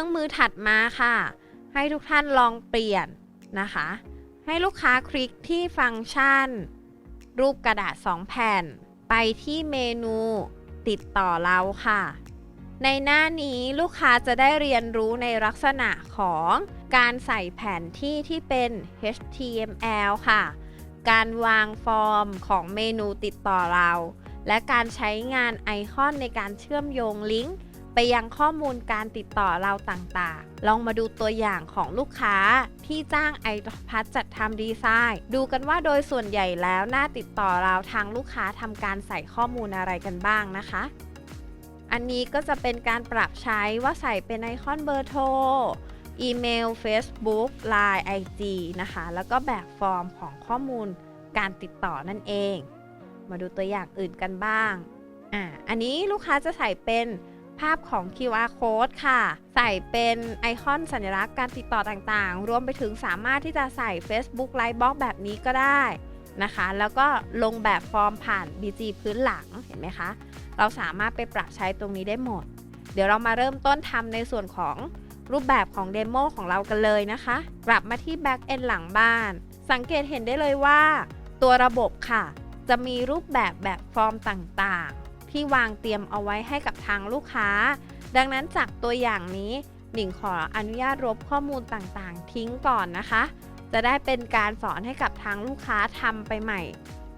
รื่องมือถัดมาค่ะ ให้ทุกท่านลองเปลี่ยนนะคะ ให้ลูกค้าคลิกที่ฟังก์ชัน รูปกระดาษ 2 แผ่น ไปที่เมนูติดต่อเราค่ะ ในหน้านี้ลูกค้าจะได้เรียนรู้ในลักษณะของการใส่แผนที่ที่เป็น HTML ค่ะ การวางฟอร์มของเมนูติดต่อเรา และการใช้งานไอคอนในการเชื่อมโยงลิงก์ ไปยังข้อมูลการติดต่อเราต่างๆ ลองมาดูตัวอย่างของลูกค้าที่จ้างไอพัทจัดทำดีไซน์ ดูกันว่าโดยส่วนใหญ่แล้วหน้าติดต่อเราทางลูกค้าทำการใส่ข้อมูลอะไรกันบ้างนะคะอันนี้ก็จะเป็นการปรับใช้ว่าใส่เป็นไอคอนเบอร์โทร อีเมล Facebook Line IG นะคะ แล้วก็แบบฟอร์มของข้อมูลการติดต่อนั่นเอง มาดูตัวอย่างอื่นกันบ้าง อ่า อันนี้ลูกค้าจะใส่เป็น ภาพของ QR code ค่ะ ใส่เป็นไอคอนสัญลักษณ์การติดต่อต่างๆ รวมไปถึงสามารถที่จะใส่ Facebook Livebox แบบนี้ก็ได้นะคะ แล้วก็ลงแบบฟอร์มผ่าน BG พื้นหลังเห็นไหมคะ เราสามารถไปปรับใช้ตรงนี้ได้หมด เดี๋ยวเรามาเริ่มต้นทำในส่วนของรูปแบบของเดโมของเรากันเลยนะคะ กลับมาที่ Back End หลังบ้าน สังเกตเห็นได้เลยว่า ตัวระบบค่ะ จะมีรูปแบบแบบฟอร์มต่างๆ ที่วางเตรียมเอาไว้ให้กับทางลูกค้า ดังนั้นจากตัวอย่างนี้หนิงขออนุญาตลบข้อมูลต่างๆ ทิ้งก่อนนะคะ จะได้เป็นการสอนให้กับทางลูกค้าทำไปใหม่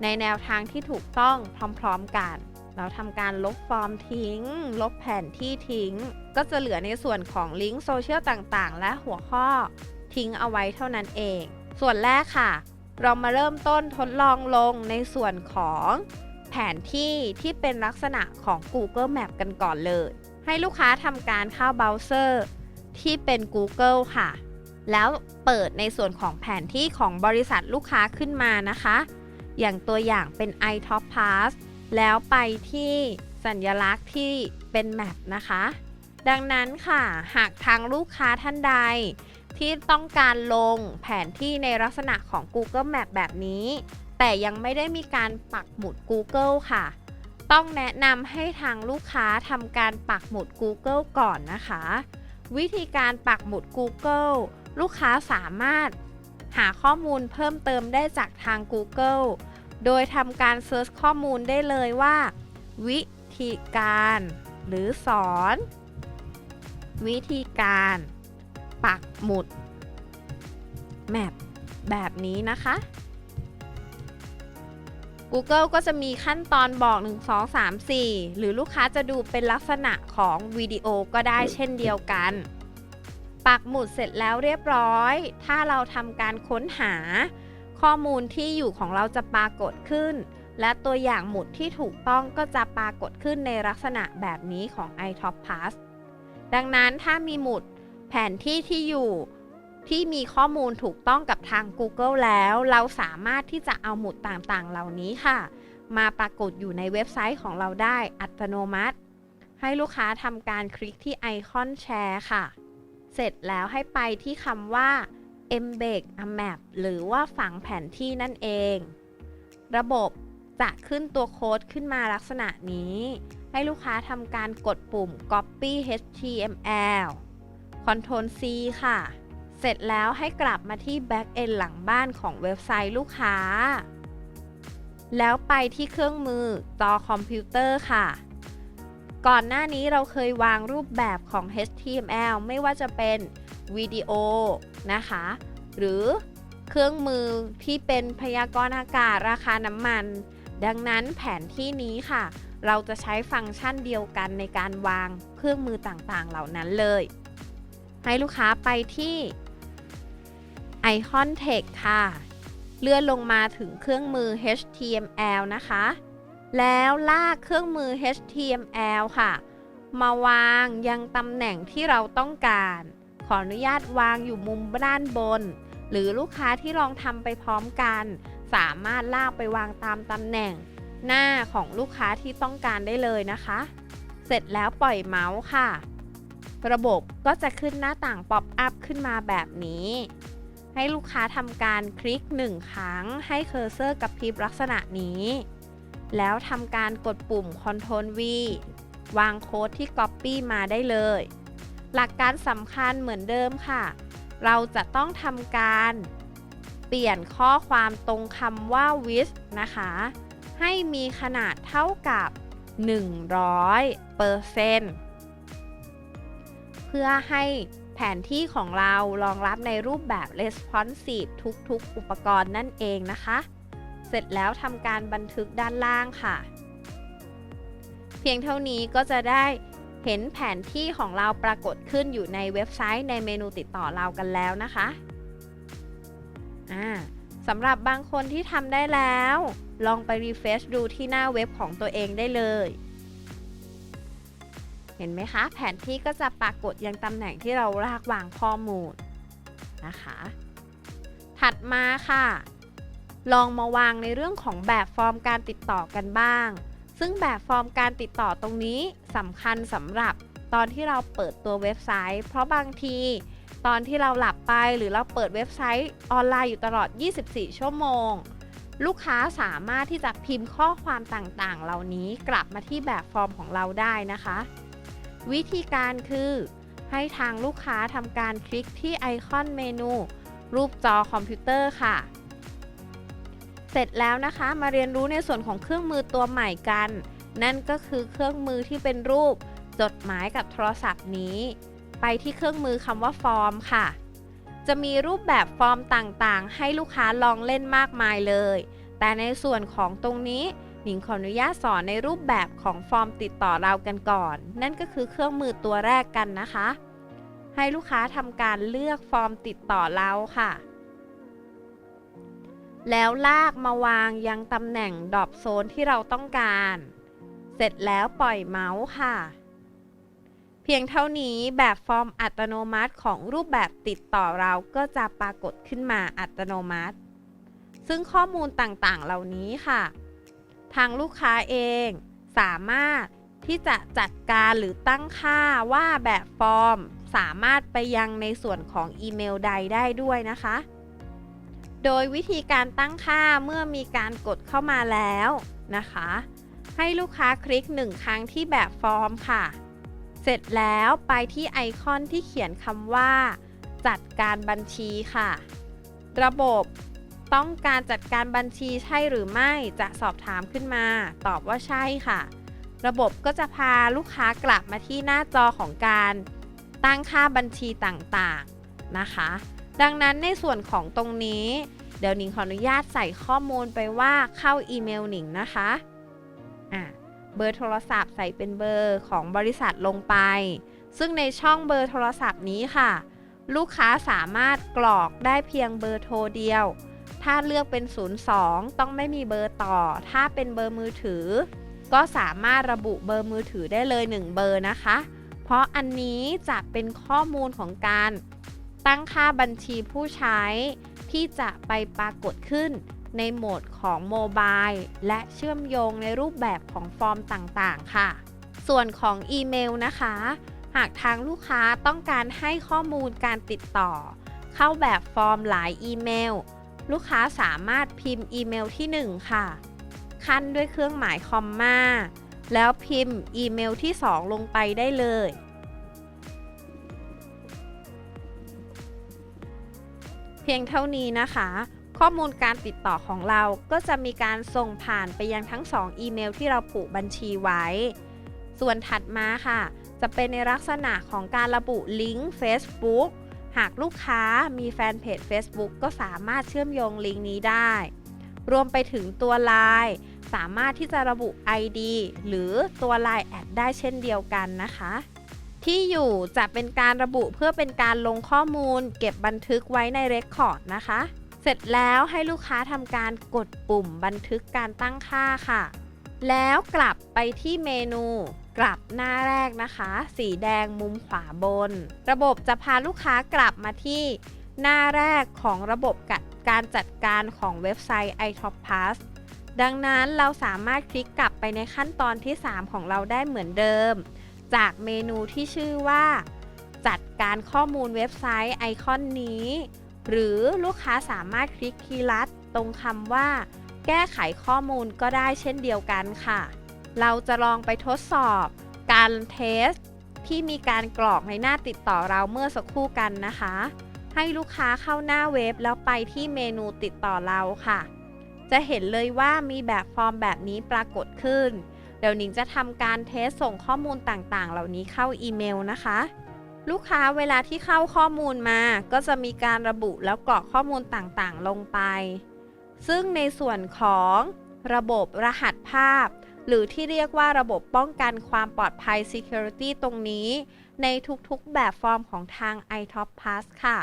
ในแนวทางที่ถูกต้องพร้อมๆกัน เราทำการลบฟอร์มทิ้ง ลบแผนที่ทิ้ง ก็จะเหลือในส่วนของลิงก์โซเชียลต่างๆ และหัวข้อทิ้งเอาไว้เท่านั้นเอง ส่วนแรกค่ะ เรามาเริ่มต้นทดลองลงในส่วนของ แผนที่ที่เป็นลักษณะของ Google Map กันก่อนเลย ให้ลูกค้าทำการเข้าเบราว์เซอร์ที่เป็น Google ค่ะ แล้วเปิดในส่วนของแผนที่ของบริษัทลูกค้าขึ้นมานะคะ อย่างตัวอย่างเป็น iTop Pass แล้วไปที่สัญลักษณ์ที่เป็นแมปนะคะ ดังนั้นค่ะ หากทางลูกค้าท่านใด ที่ต้องการลงแผนที่ในลักษณะของ Google Map แบบนี้ แต่ยังไม่ได้มีการปักหมุด Google ค่ะ ต้องแนะนำให้ทางลูกค้าทำการปักหมุด Google ก่อนนะคะ วิธีการปักหมุด Google ลูกค้าสามารถหาข้อมูลเพิ่มเติมได้จากทาง Google โดยทำการเซิร์ชข้อมูลได้เลยว่า วิธีการ หรือสอน วิธีการ ปักหมุด แมปแบบนี้นะคะ Google ก็จะมีขั้นตอนบอก 1 2 3 4 หรือลูกค้าจะดูเป็นลักษณะของวิดีโอก็ได้เช่นเดียวกัน ปักหมุดเสร็จแล้วเรียบร้อย ถ้าเราทำการค้นหา ข้อมูลที่อยู่ของเราจะปรากฏขึ้น และตัวอย่างหมุดที่ถูกต้องก็จะปรากฏขึ้นในลักษณะแบบนี้ของ iTop Pass ดังนั้นถ้ามีหมุดแผนที่ที่อยู่ ที่มีข้อมูลถูกต้องกับทาง Google แล้ว เราสามารถที่จะเอาหมุดต่างๆ เหล่านี้ค่ะ มาปรากฏอยู่ในเว็บไซต์ของเราได้อัตโนมัติ ให้ลูกค้าทำการคลิกที่ไอคอนแชร์ค่ะ เสร็จแล้วให้ไปที่คำว่า embed a map หรือว่าฝังแผนที่นั่นเอง ระบบจะขึ้นตัวโค้ดขึ้นมาลักษณะนี้ ให้ลูกค้าทำการกดปุ่ม copy html Ctrl C ค่ะ เสร็จแล้วให้กลับมาที่ back end หลังบ้านของเว็บไซต์ลูกค้า แล้วไปที่เครื่องมือจอคอมพิวเตอร์ค่ะ ก่อนหน้านี้เราเคยวางรูปแบบของ HTML ไม่ว่าจะเป็นวิดีโอนะคะ หรือเครื่องมือที่เป็นพยากรณ์อากาศราคาน้ำมัน ดังนั้นแผนที่นี้ค่ะ เราจะใช้ฟังก์ชันเดียวกันในการวางเครื่องมือต่างๆ เหล่านั้นเลย ให้ลูกค้าไปที่ ไอคอน Text ค่ะ เลื่อนลงมาถึงเครื่องมือ HTML นะคะ แล้วลากเครื่องมือ HTML ค่ะ มาวางยังตำแหน่งที่เราต้องการ ขออนุญาตวางอยู่มุมด้านบน หรือลูกค้าที่ลองทำไปพร้อมกัน สามารถลากไปวางตามตำแหน่ง หน้าของลูกค้าที่ต้องการได้เลยนะคะ เสร็จแล้วปล่อยเมาส์ค่ะ ระบบก็จะขึ้นหน้าต่างป๊อปอัพขึ้นมาแบบนี้ ให้ลูกค้าทำการคลิก 1 ครั้ง ให้เคอร์เซอร์กับพริบลักษณะนี้ แล้วทำการกดปุ่ม Ctrl V วางโค้ดที่ Copy มาได้เลย หลักการสำคัญเหมือนเดิมค่ะ เราจะต้องทำการเปลี่ยนข้อความตรงคำว่า with นะคะ ให้มีขนาดเท่ากับ 100เปอร์เพื่อให้ ผนที่ของเรารองรับในรูปแบบ responsive ทุกๆ อุปกรณ์นั่นเองนะคะ เสร็จแล้วทำการบันทึกด้านล่างค่ะ เพียงเท่านี้ก็จะได้เห็นแผนที่ของเราปรากฏขึ้นอยู่ในเว็บไซต์ในเมนูติดต่อเรากันแล้วนะคะสำหรับบางคนที่ทำได้แล้ว ลองไปรีเฟรชดูที่หน้าเว็บของตัวเองได้เลย เห็นไหมคะ แผนที่ก็จะปรากฏยังตำแหน่งที่เรารากวางข้อมูลนะคะ ถัดมาค่ะ ลองมาวางในเรื่องของแบบฟอร์มการติดต่อกันบ้าง ซึ่งแบบฟอร์มการติดต่อตรงนี้สำคัญสำหรับตอนที่เราเปิดตัวเว็บไซต์ เพราะบางทีตอนที่เราหลับไปหรือเราเปิดเว็บไซต์ออนไลน์อยู่ตลอด 24 ชั่วโมง ลูกค้าสามารถที่จะพิมพ์ข้อความต่างๆ เหล่านี้กลับมาที่แบบฟอร์มของเราได้นะคะ วิธีการคือ ให้ทางลูกค้าทำการคลิกที่ไอคอนเมนู รูปจอคอมพิวเตอร์ค่ะ เสร็จแล้วนะคะมาเรียนรู้ในส่วนของเครื่องมือตัวใหม่กัน นั่นก็คือเครื่องมือที่เป็นรูป จดหมายกับโทรศัพท์นี้ ไปที่เครื่องมือคำว่าฟอร์มค่ะ จะมีรูปแบบฟอร์มต่างๆ ให้ลูกค้าลองเล่นมากมายเลย แต่ในส่วนของตรงนี้ หนิงขออนุญาตสอนในรูปแบบของฟอร์มติดต่อเรากันก่อน นั่นก็คือเครื่องมือตัวแรกกันนะคะ ให้ลูกค้าทำการเลือกฟอร์มติดต่อเราค่ะ แล้วลากมาวางยังตำแหน่งดอปโซนที่เราต้องการ เสร็จแล้วปล่อยเมาส์ค่ะ เพียงเท่านี้แบบฟอร์มอัตโนมัติของรูปแบบติดต่อเราก็จะปรากฏขึ้นมาอัตโนมัติ ซึ่งข้อมูลต่างๆ เหล่านี้ค่ะ ทางลูกค้าเองสามารถที่จะจัดการหรือตั้งค่าว่าแบบฟอร์มสามารถไปยังในส่วนของอีเมลใดได้ด้วยนะคะ โดยวิธีการตั้งค่าเมื่อมีการกดเข้ามาแล้วนะคะ ให้ลูกค้าคลิกหนึ่งครั้งที่แบบฟอร์มค่ะ เสร็จแล้วไปที่ไอคอนที่เขียนคำว่า จัดการบัญชีค่ะ ระบบ ต้องการจัดการบัญชีใช่หรือไม่จะสอบถามขึ้นมา ตอบว่าใช่ค่ะ ระบบก็จะพาลูกค้ากลับมาที่หน้าจอของการตั้งค่าบัญชีต่างๆนะคะ ดังนั้นในส่วนของตรงนี้ เดี๋ยวหนิงขออนุญาตใส่ข้อมูลไปว่าเข้าอีเมลหนิงนะคะอะเบอร์โทรศัพท์ใส่เป็นเบอร์ของบริษัทลงไป ซึ่งในช่องเบอร์โทรศัพท์นี้ค่ะ ลูกค้าสามารถกรอกได้เพียงเบอร์โทรเดียว ถ้าเลือกเป็น 02 ต้องไม่มีเบอร์ต่อ ถ้าเป็นเบอร์มือถือ ก็สามารถระบุเบอร์มือถือได้เลย 1 เบอร์นะคะ เพราะอันนี้จะเป็นข้อมูลของการตั้งค่าบัญชีผู้ใช้ ที่จะไปปรากฏขึ้นในโหมดของโมบายและเชื่อมโยงในรูปแบบของฟอร์มต่างๆ ค่ะ ส่วนของอีเมลนะคะ หากทางลูกค้าต้องการให้ข้อมูลการติดต่อ เข้าแบบฟอร์มหลายอีเมล ลูกค้าสามารถพิมพ์อีเมลที่ 1 ค่ะ ขั้นด้วยเครื่องหมายคอมมาแล้วพิมพ์อีเมลที่ 2 ลงไปได้เลย เพียงเท่านี้นะคะ ข้อมูลการติดต่อของเราก็จะมีการส่งผ่านไปยังทั้ง 2 อีเมลที่เราผูกบัญชีไว้ ส่วนถัดมาค่ะ จะเป็นในลักษณะของการระบุลิงก์ Facebook หากลูกค้ามีแฟนเพจ Facebook ก็สามารถเชื่อมโยงลิงก์นี้ได้ รวมไปถึงตัว Line สามารถที่จะระบุ ID หรือตัว Line แอดได้เช่นเดียวกันนะคะ ที่อยู่จะเป็นการระบุเพื่อเป็นการลงข้อมูล เก็บบันทึกไว้ในเรคคอร์ดนะคะ เสร็จแล้วให้ลูกค้าทำการกดปุ่มบันทึกการตั้งค่าค่ะ แล้วกลับไปที่เมนู กลับหน้าแรกนะคะ สีแดงมุมขวาบน ระบบจะพาลูกค้ากลับมาที่หน้าแรกของระบบการจัดการของเว็บไซต์ iTop Pass ดังนั้นเราสามารถคลิกกลับไปในขั้นตอนที่ 3 ของเราได้เหมือนเดิม จากเมนูที่ชื่อว่า จัดการข้อมูลเว็บไซต์ไอคอนนี้ หรือลูกค้าสามารถคลิกคีย์ลัดตรงคำว่า แก้ไขข้อมูลก็ได้เช่นเดียวกันค่ะ เราจะลองไปทดสอบการเทสที่มีการกรอกในหน้าติดต่อเราเมื่อสักครู่กันนะคะ ให้ลูกค้าเข้าหน้าเว็บแล้วไปที่เมนูติดต่อเราค่ะ จะเห็นเลยว่ามีแบบฟอร์มแบบนี้ปรากฏขึ้น เดี๋ยวหนิงจะทำการเทสส่งข้อมูลต่างๆ เหล่านี้เข้าอีเมลนะคะ ลูกค้าเวลาที่เข้าข้อมูลมา ก็จะมีการระบุแล้วกรอกข้อมูลต่างๆ ลงไป ซึ่งในส่วนของระบบรหัสภาพ หรือที่เรียกว่าระบบป้องกันความปลอดภัย Security ตรงนี้ ในทุกๆแบบฟอร์มของทาง iTop Pass ค่ะ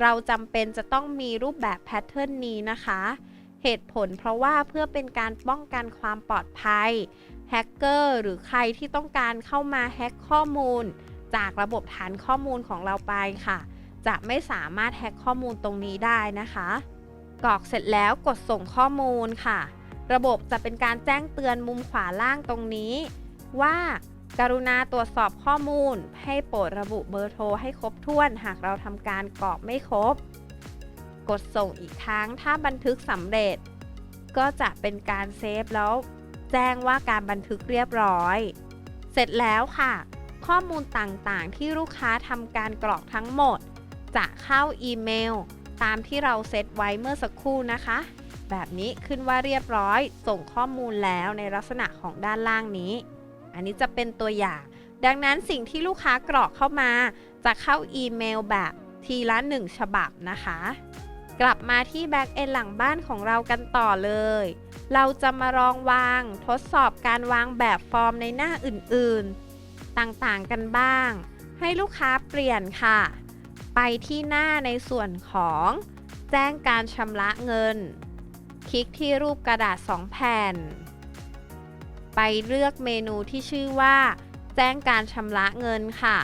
เราจำเป็นจะต้องมีรูปแบบแพทเทิร์นนี้นะคะ เหตุผลเพราะว่าเพื่อเป็นการป้องกันความปลอดภัยแฮกเกอร์หรือใครที่ต้องการเข้ามาแฮกข้อมูล จากระบบฐานข้อมูลของเราไปค่ะ จะไม่สามารถแฮกข้อมูลตรงนี้ได้นะคะกรอกเสร็จแล้วกดส่งข้อมูลค่ะ ระบบจะเป็นการแจ้งเตือนมุมขวาล่างตรงนี้ ว่าการุณาตรวจสอบข้อมูล ให้โปรดระบุเบอร์โทรให้ครบถ้วน หากเราทำการกรอกไม่ครบ กดส่งอีกครั้งถ้าบันทึกสำเร็จ ก็จะเป็นการเซฟแล้วแจ้งว่าการบันทึกเรียบร้อย เสร็จแล้วค่ะ ข้อมูลต่างๆ ที่ลูกค้าทำการกรอกทั้งหมด จะเข้าอีเมล ตามที่เราเซตไว้เมื่อสักครู่นะคะ แบบนี้ขึ้นว่าเรียบร้อย ส่งข้อมูลแล้วในลักษณะของด้านล่างนี้ อันนี้จะเป็นตัวอย่าง ดังนั้นสิ่งที่ลูกค้ากรอกเข้ามา จะเข้าอีเมลแบบทีละ 1 ฉบับนะคะ กลับมาที่แบ็กเอนหลังบ้านของเรากันต่อเลย เราจะมาลองวาง ทดสอบการวางแบบฟอร์มในหน้าอื่นๆ ต่างๆกันบ้าง ให้ลูกค้าเปลี่ยนค่ะ ไปที่หน้าในส่วนของแจ้งการชำระเงิน คลิกที่รูปกระดาษ 2 แผ่น ไปเลือกเมนูที่ชื่อว่า แจ้งการชำระเงินค่ะ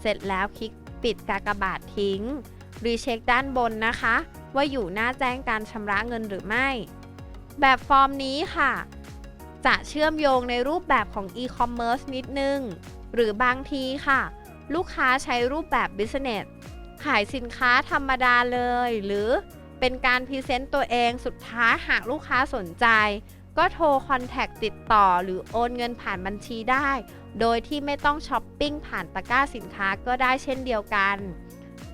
เสร็จแล้วคลิกปิดกากบาททิ้ง รีเช็คด้านบนนะคะ ว่าอยู่หน้าแจ้งการชำระเงินหรือไม่ แบบฟอร์มนี้ค่ะ จะเชื่อมโยงในรูปแบบของ e-commerce นิดนึง หรือบางทีค่ะ ลูกค้าใช้รูปแบบ business ขายสินค้าธรรมดาเลยหรือ เป็นการพรีเซนต์ตัวเองสุดท้ายหากลูกค้าสนใจ ก็โทรคอนแทคติดต่อหรือโอนเงินผ่านบัญชีได้ โดยที่ไม่ต้องช้อปปิ้งผ่านตะกร้าสินค้าก็ได้เช่นเดียวกัน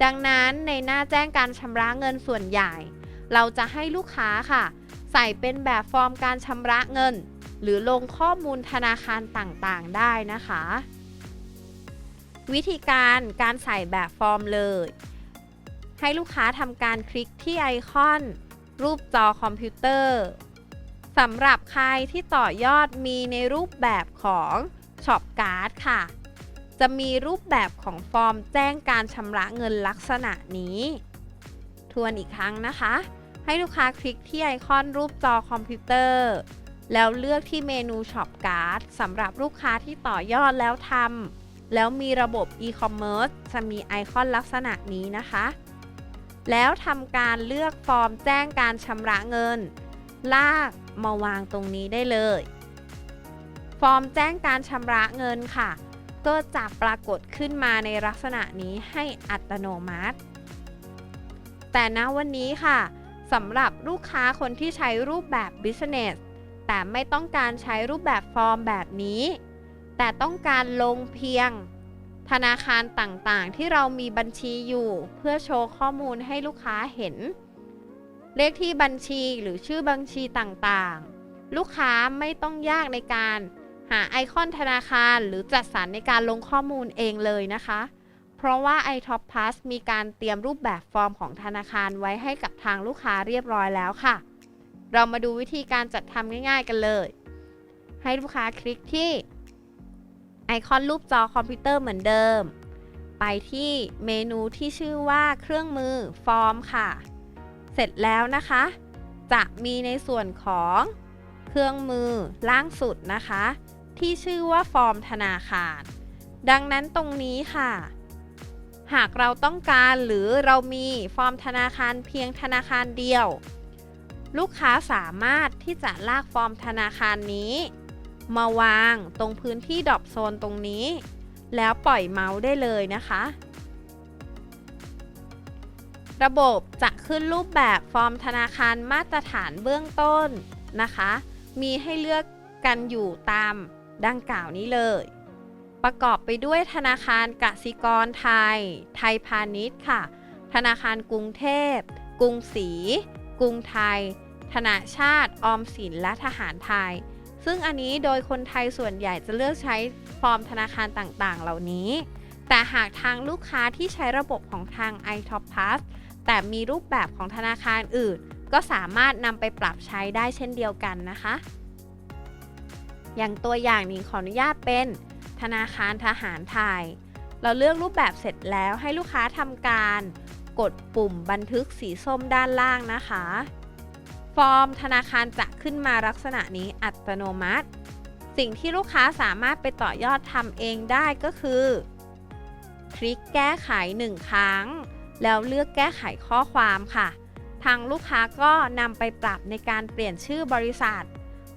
ดังนั้นในหน้าแจ้งการชำระเงินส่วนใหญ่ เราจะให้ลูกค้าค่ะ ใส่เป็นแบบฟอร์มการชำระเงิน หรือลงข้อมูลธนาคารต่างๆ ได้นะคะ วิธีการการใส่แบบฟอร์มเลย ให้ลูกค้าทำการคลิกที่ไอคอน รูปจอคอมพิวเตอร์สำหรับใครที่ต่อยอดมีในรูปแบบของช็อปการ์ดค่ะ จะมีรูปแบบของฟอร์มแจ้งการชำระเงินลักษณะนี้ ทวนอีกครั้งนะคะ ให้ลูกค้าคลิกที่ไอคอนรูปจอคอมพิวเตอร์ แล้วเลือกที่เมนูช็อปการ์ดสำหรับลูกค้าที่ต่อยอดแล้วทำแล้วมีระบบ e-commerce จะมีไอคอนลักษณะนี้นะคะ แล้วทำการเลือกฟอร์มแจ้งการชำระเงิน ลากมาวางตรงนี้ได้เลย ฟอร์มแจ้งการชำระเงินค่ะ ก็จะปรากฏขึ้นมาในลักษณะนี้ให้อัตโนมัติ แต่ณวันนี้ค่ะสำหรับลูกค้าคนที่ใช้รูปแบบ Business แต่ไม่ต้องการใช้รูปแบบฟอร์มแบบนี้ แต่ต้องการลงเพียง ธนาคารต่างๆ ที่เรามีบัญชีอยู่ เพื่อโชว์ข้อมูลให้ลูกค้าเห็น เลขที่บัญชีหรือชื่อบัญชีต่างๆ ลูกค้าไม่ต้องยากในการหาไอคอนธนาคารหรือจัดสรรในการลงข้อมูลเองเลยนะคะ เพราะว่า iTop Plus มีการเตรียมรูปแบบฟอร์มของธนาคารไว้ให้กับทางลูกค้าเรียบร้อยแล้วค่ะ เรามาดูวิธีการจัดทำง่าย ๆ กันเลย ให้ลูกค้าคลิกที่ ไอคอนรูปจอคอมพิวเตอร์เหมือนเดิม ไปที่เมนูที่ชื่อว่าเครื่องมือฟอร์มค่ะ เสร็จแล้วนะคะ จะมีในส่วนของเครื่องมือล่างสุดนะคะ ที่ชื่อว่าฟอร์มธนาคาร ดังนั้นตรงนี้ค่ะ หากเราต้องการหรือเรามีฟอร์มธนาคารเพียงธนาคารเดียว ลูกค้าสามารถที่จะลากฟอร์มธนาคารนี้ มาวางตรงพื้นที่ดรอปโซนตรงนี้ แล้วปล่อยเมาส์ได้เลยนะคะ ระบบจะขึ้นรูปแบบฟอร์มธนาคารมาตรฐานเบื้องต้นนะคะ มีให้เลือกกันอยู่ตามดังกล่าวนี้เลย ประกอบไปด้วยธนาคารกสิกรไทย ไทยพาณิชย์ค่ะ ธนาคารกรุงเทพ กรุงศรี กรุงไทย ธนาชาติ ออมสิน และทหารไทย ซึ่งอันนี้โดยคนไทยส่วนใหญ่จะเลือกใช้ฟอร์มธนาคารต่างๆ เหล่านี้ แต่หากทางลูกค้าที่ใช้ระบบของทาง iTop Plus แต่มีรูปแบบของธนาคารอื่น ก็สามารถนำไปปรับใช้ได้เช่นเดียวกันนะคะ อย่างตัวอย่างนี้ขออนุญาตเป็น ธนาคารทหารไทย เราเลือกรูปแบบเสร็จแล้วให้ลูกค้าทำการ กดปุ่มบันทึกสีส้มด้านล่างนะคะ ฟอร์มธนาคารจะขึ้นมาลักษณะนี้อัตโนมัติ สิ่งที่ลูกค้าสามารถไปต่อยอดทำเองได้ก็คือ คลิกแก้ไข 1 ครั้ง แล้วเลือกแก้ไขข้อความค่ะ ทางลูกค้าก็นำไปปรับในการเปลี่ยนชื่อบริษัท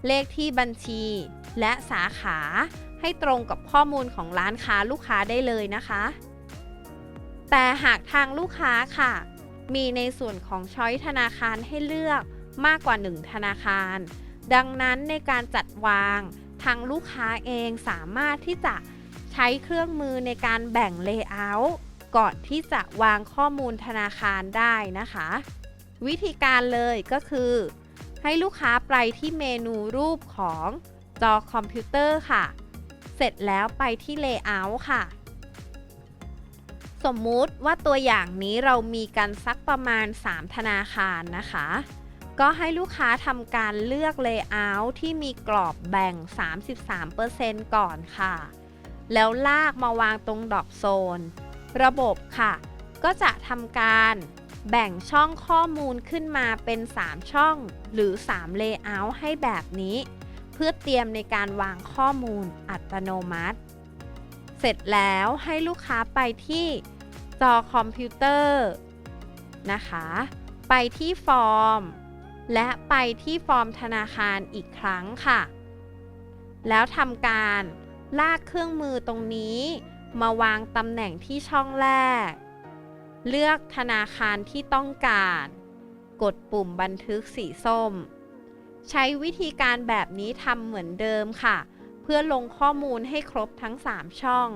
เลขที่บัญชี และสาขาให้ตรงกับข้อมูลของร้านค้าลูกค้าได้เลยนะคะ แต่หากทางลูกค้าค่ะ มีในส่วนของช้อยธนาคารให้เลือก มากกว่า 1 ธนาคาร ดังนั้นในการจัดวางทางลูกค้าเองสามารถที่จะใช้เครื่องมือในการแบ่งเลเยอร์ก่อนที่จะวางข้อมูลธนาคารได้นะคะ วิธีการเลยก็คือ ให้ลูกค้าไปที่เมนูรูปของจอคอมพิวเตอร์ค่ะ เสร็จแล้วไปที่ Layout ค่ะ สมมุติว่าตัวอย่างนี้เรามีกันสักประมาณ 3 ธนาคารนะคะ ก็ให้ลูกค้าทำการเลือก Layout ที่มีกรอบแบ่ง 33%ก่อนค่ะ แล้วลากมาวางตรงดอกโซน ระบบค่ะ ก็จะทำการแบ่งช่องข้อมูลขึ้นมาเป็น 3 ช่องหรือ 3 Layout ให้แบบนี้ เพื่อเตรียมในการวางข้อมูลอัตโนมัติ เสร็จแล้วให้ลูกค้าไปที่จอคอมพิวเตอร์นะคะ ไปที่ฟอร์ม และไปที่ฟอร์มธนาคารอีกครั้งค่ะ แล้วทำการลากเครื่องมือตรงนี้ มาวางตำแหน่งที่ช่องแรก เลือกธนาคารที่ต้องการ กดปุ่มบันทึกสีส้ม ใช้วิธีการแบบนี้ทำเหมือนเดิมค่ะ เพื่อลงข้อมูลให้ครบทั้ง 3 ช่อง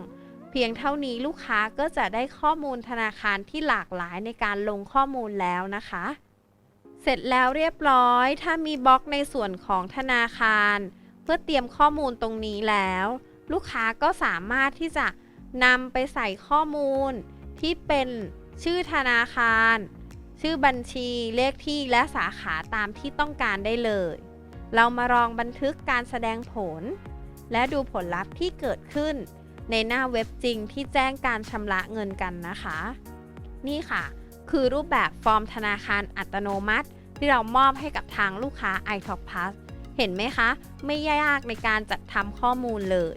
เพียงเท่านี้ลูกค้าก็จะได้ข้อมูลธนาคารที่หลากหลายในการลงข้อมูลแล้วนะคะ เสร็จแล้วเรียบร้อย ถ้ามีบล็อกในส่วนของธนาคาร เพื่อเตรียมข้อมูลตรงนี้แล้ว ลูกค้าก็สามารถที่จะนำไปใส่ข้อมูล ที่เป็นชื่อธนาคาร ชื่อบัญชีเลขที่และสาขาตามที่ต้องการได้เลย เรามาลองบันทึกการแสดงผล และดูผลลัพธ์ที่เกิดขึ้น ในหน้าเว็บจริงที่แจ้งการชำระเงินกันนะคะ นี่ค่ะ คือรูปแบบฟอร์มธนาคารอัตโนมัติ ที่เรามอบให้กับทางลูกค้า iTop Plus เห็นไหมคะ ไม่ยากในการจัดทำข้อมูลเลย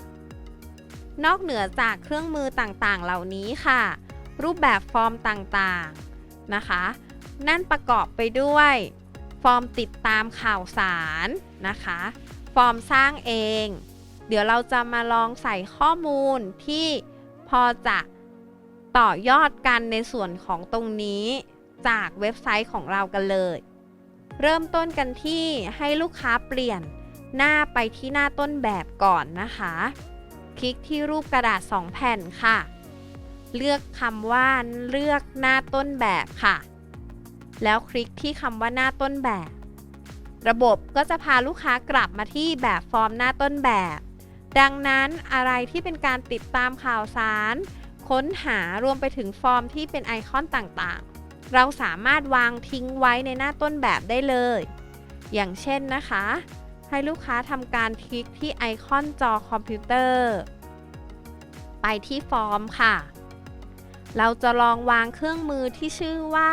นอกเหนือจากเครื่องมือต่างๆ เหล่านี้ค่ะ รูปแบบฟอร์มต่างๆนะคะ นั่นประกอบไปด้วย ฟอร์มติดตามข่าวสารนะคะ ฟอร์มสร้างเอง เดี๋ยวเราจะมาลองใส่ข้อมูลที่พอจะ ต่อยอดกันในส่วนของตรงนี้จากเว็บไซต์ของเรากันเลย เริ่มต้นกันที่ให้ลูกค้าเปลี่ยนหน้าไปที่หน้าต้นแบบก่อนนะคะ คลิกที่รูปกระดาษ 2 แผ่นค่ะ เลือกคำว่าเลือกหน้าต้นแบบค่ะ แล้วคลิกที่คำว่าหน้าต้นแบบ ระบบก็จะพาลูกค้ากลับมาที่แบบฟอร์มหน้าต้นแบบ ดังนั้นอะไรที่เป็นการติดตามข่าวสาร ค้นหารวมไปถึงฟอร์มที่เป็นไอคอนต่างๆ เราสามารถวางทิ้งไว้ในหน้าต้นแบบได้เลย อย่างเช่นนะคะ ให้ลูกค้าทำการคลิกที่ไอคอนจอคอมพิวเตอร์ ไปที่ฟอร์มค่ะ เราจะลองวางเครื่องมือที่ชื่อว่า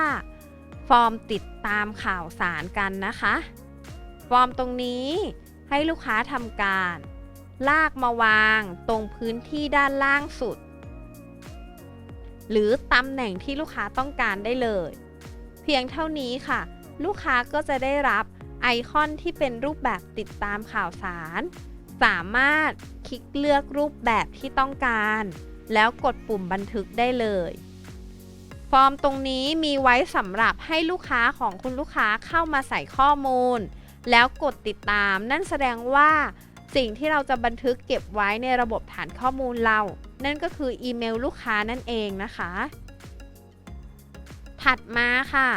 ฟอร์มติดตามข่าวสารกันนะคะ ฟอร์มตรงนี้ให้ลูกค้าทำการ ลากมาวางตรงพื้นที่ด้านล่างสุด หรือตำแหน่งที่ลูกค้าต้องการได้เลย เพียงเท่านี้ค่ะ ลูกค้าก็จะได้รับไอคอนที่เป็นรูปแบบติดตามข่าวสาร สามารถคลิกเลือกรูปแบบที่ต้องการ แล้วกดปุ่มบันทึกได้เลย ฟอร์มตรงนี้มีไว้สำหรับให้ลูกค้าของคุณลูกค้าเข้ามาใส่ข้อมูล แล้วกดติดตามนั่นแสดงว่าสิ่งที่เราจะบันทึกเก็บไว้ในระบบฐานข้อมูลเรา นั่นก็คืออีเมลลูกค้านั่นเองนะคะ ถัดมาค่ะ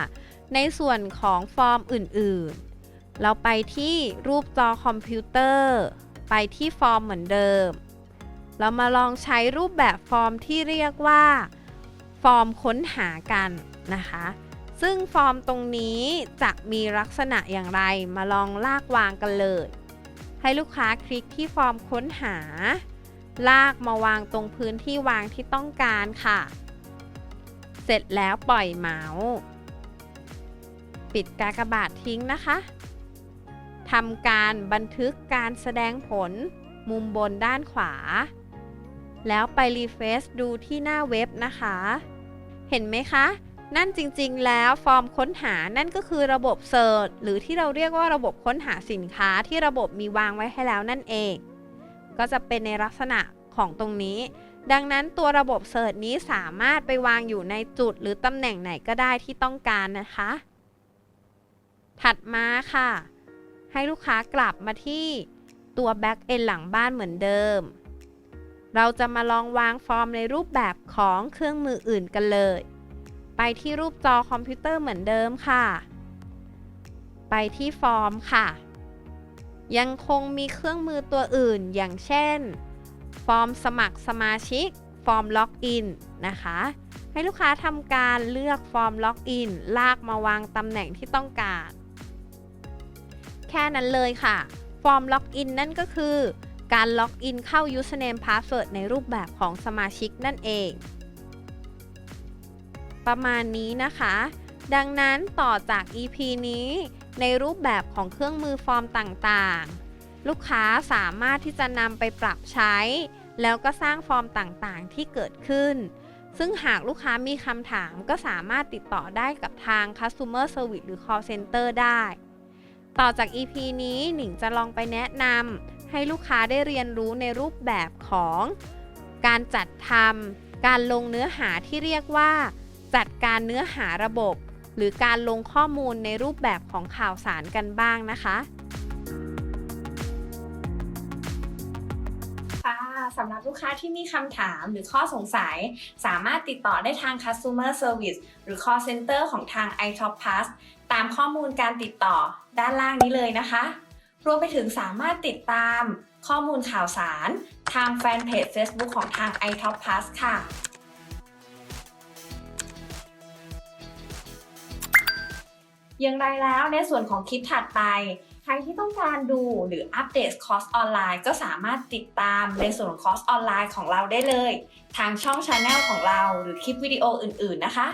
ในส่วนของฟอร์มอื่นๆ เราไปที่รูปจอคอมพิวเตอร์ ไปที่ฟอร์มเหมือนเดิม เรามาลองใช้รูปแบบฟอร์มที่เรียกว่า ฟอร์มค้นหากันนะคะซึ่งฟอร์มตรงนี้จะมีลักษณะอย่างไรมาลองลากวางกันเลย ให้ลูกค้าคลิกที่ฟอร์มค้นหา ลากมาวางตรงพื้นที่วางที่ต้องการค่ะ เสร็จแล้วปล่อยเมาส์ปิดกากบาททิ้งนะคะทำการบันทึกการแสดงผลมุมบนด้านขวา แล้วไปรีเฟซดูที่หน้าเว็บนะคะ เห็นไหมคะ นั่นจริงๆ แล้วฟอร์มค้นหานั่นก็คือระบบเซิร์ชหรือที่เราเรียกว่าระบบค้นหาสินค้าที่ระบบมีวางไว้ให้แล้วนั่นเอง ก็จะเป็นในลักษณะของตรงนี้ ดังนั้นตัวระบบเซิร์ชนี้สามารถไปวางอยู่ในจุดหรือตำแหน่งไหนก็ได้ที่ต้องการนะคะ ถัดมาค่ะ ให้ลูกค้ากลับมาที่ตัว Back End หลังบ้านเหมือนเดิม เราจะมาลองวางฟอร์มในรูปแบบของเครื่องมืออื่นกันเลย ไปที่รูปจอคอมพิวเตอร์เหมือนเดิมค่ะ ไปที่ฟอร์มค่ะ ยังคงมีเครื่องมือตัวอื่นอย่างเช่น ฟอร์มสมัครสมาชิก ฟอร์มล็อกอินนะคะ ให้ลูกค้าทำการเลือกฟอร์มล็อกอินลากมาวางตำแหน่งที่ต้องการ แค่นั้นเลยค่ะ ฟอร์มล็อกอินนั่นก็คือ การล็อกอินเข้า username password ในรูปแบบของสมาชิกนั่นเอง ประมาณนี้นะคะ ดังนั้นต่อจาก EP นี้ ในรูปแบบของเครื่องมือฟอร์มต่างๆ ลูกค้าสามารถที่จะนำไปปรับใช้ แล้วก็สร้างฟอร์มต่างๆ ที่เกิดขึ้น ซึ่งหากลูกค้ามีคำถามก็สามารถติดต่อได้กับทาง customer service หรือ call center ได้ ต่อจาก EP นี้หนิงจะลองไปแนะนำให้ลูกค้าได้เรียนรู้ในรูปแบบของการจัดทำการลงเนื้อหาที่เรียกว่า จัดการเนื้อหาระบบ หรือการลงข้อมูลในรูปแบบของข่าวสารกันบ้างนะคะค่ะสำหรับลูกค้าที่มีคำถามหรือข้อสงสัย สามารถติดต่อได้ทาง Customer Service หรือ Call Center ของทาง iTop Pass ตามข้อมูลการติดต่อด้านล่างนี้เลยนะคะ รวมไปถึงสามารถติดตามข้อมูลข่าวสาร ทางแฟนเพจ Facebook ของทาง iTop Pass ค่ะ อย่างไรแล้วในส่วนของคลิปถัดไป ใครที่ต้องการดูหรืออัปเดตคอร์สออนไลน์ ก็สามารถติดตามในส่วนของคอร์สออนไลน์ของเราได้เลย ทางช่องชาแนลของเราหรือคลิปวิดีโออื่น ๆ นะคะ